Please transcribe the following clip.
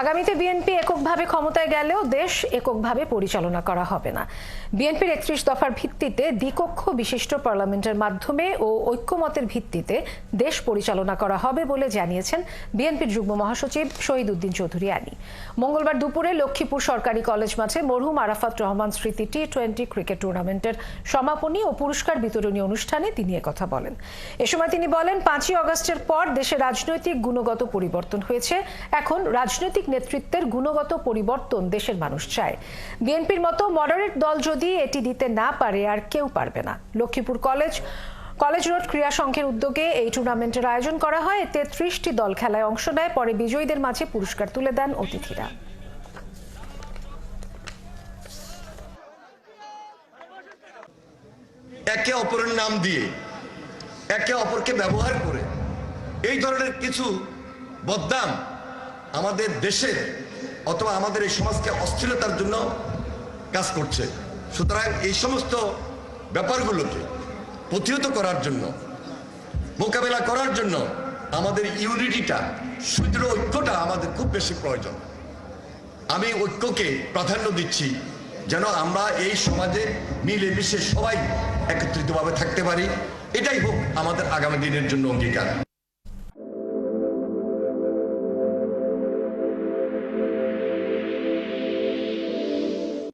আগামীতে বিএনপি এককভাবে ক্ষমতায় গেলেও দেশ এককভাবে পরিচালনা করা হবে না। বিএনপির একত্রিশ দফার ভিত্তিতে দ্বিকক্ষ বিশিষ্ট পার্লামেন্টের মাধ্যমে ও ঐক্যমতের ভিত্তিতে দেশ পরিচালনা করা হবে বলে জানিয়েছেন বিএনপির যুগ্ম মহাসচিব শহীদ উদ্দিন চৌধুরী আনী মঙ্গলবার দুপুরে লক্ষ্মীপুর সরকারি কলেজ মাঠে মরহুম আরাফাত রহমান স্মৃতি টি টোয়েন্টি ক্রিকেট টুর্নামেন্টের সমাপনী ও পুরস্কার বিতরণী অনুষ্ঠানে তিনি কথা বলেন। এ সময় তিনি বলেন, পাঁচই অগস্টের পর দেশে রাজনৈতিক গুণগত পরিবর্তন হয়েছে। এখন রাজনৈতিক নেতৃত্বের গুণগত পরিবর্তন দেশের মানুষ চায়। বিএনপির মতো মডারেট দল যদি এটি দিতে না পারে, আর কেউ পারবে না। লক্ষ্মীপুর কলেজ কলেজ রোড ক্রীড়া সংঘের উদ্যোগে এই টুর্নামেন্টের আয়োজন করা হয়। এতে ত্রিশটি দল খেলায় অংশ নেয়। পরে বিজয়ীদের মাঝে পুরস্কার তুলে দেন অতিথিরা। একে অপরের নাম দিয়ে, একে অপরকে ব্যবহার করে এই ধরনের কিছু বদনাম আমাদের দেশের অথবা আমাদের এই সমাজকে অস্থিরতার জন্য কাজ করছে। সুতরাং এই সমস্ত ব্যাপারগুলোকে প্রতিহত করার জন্য, মোকাবেলা করার জন্য আমাদের ইউনিটিটা, সুদৃঢ় ঐক্যটা আমাদের খুব বেশি প্রয়োজন। আমি ঐক্যকে প্রাধান্য দিচ্ছি যেন আমরা এই সমাজে মিলেমিশে সবাই একত্রিতভাবে থাকতে পারি। এটাই হোক আমাদের আগামী দিনের জন্য অঙ্গীকার।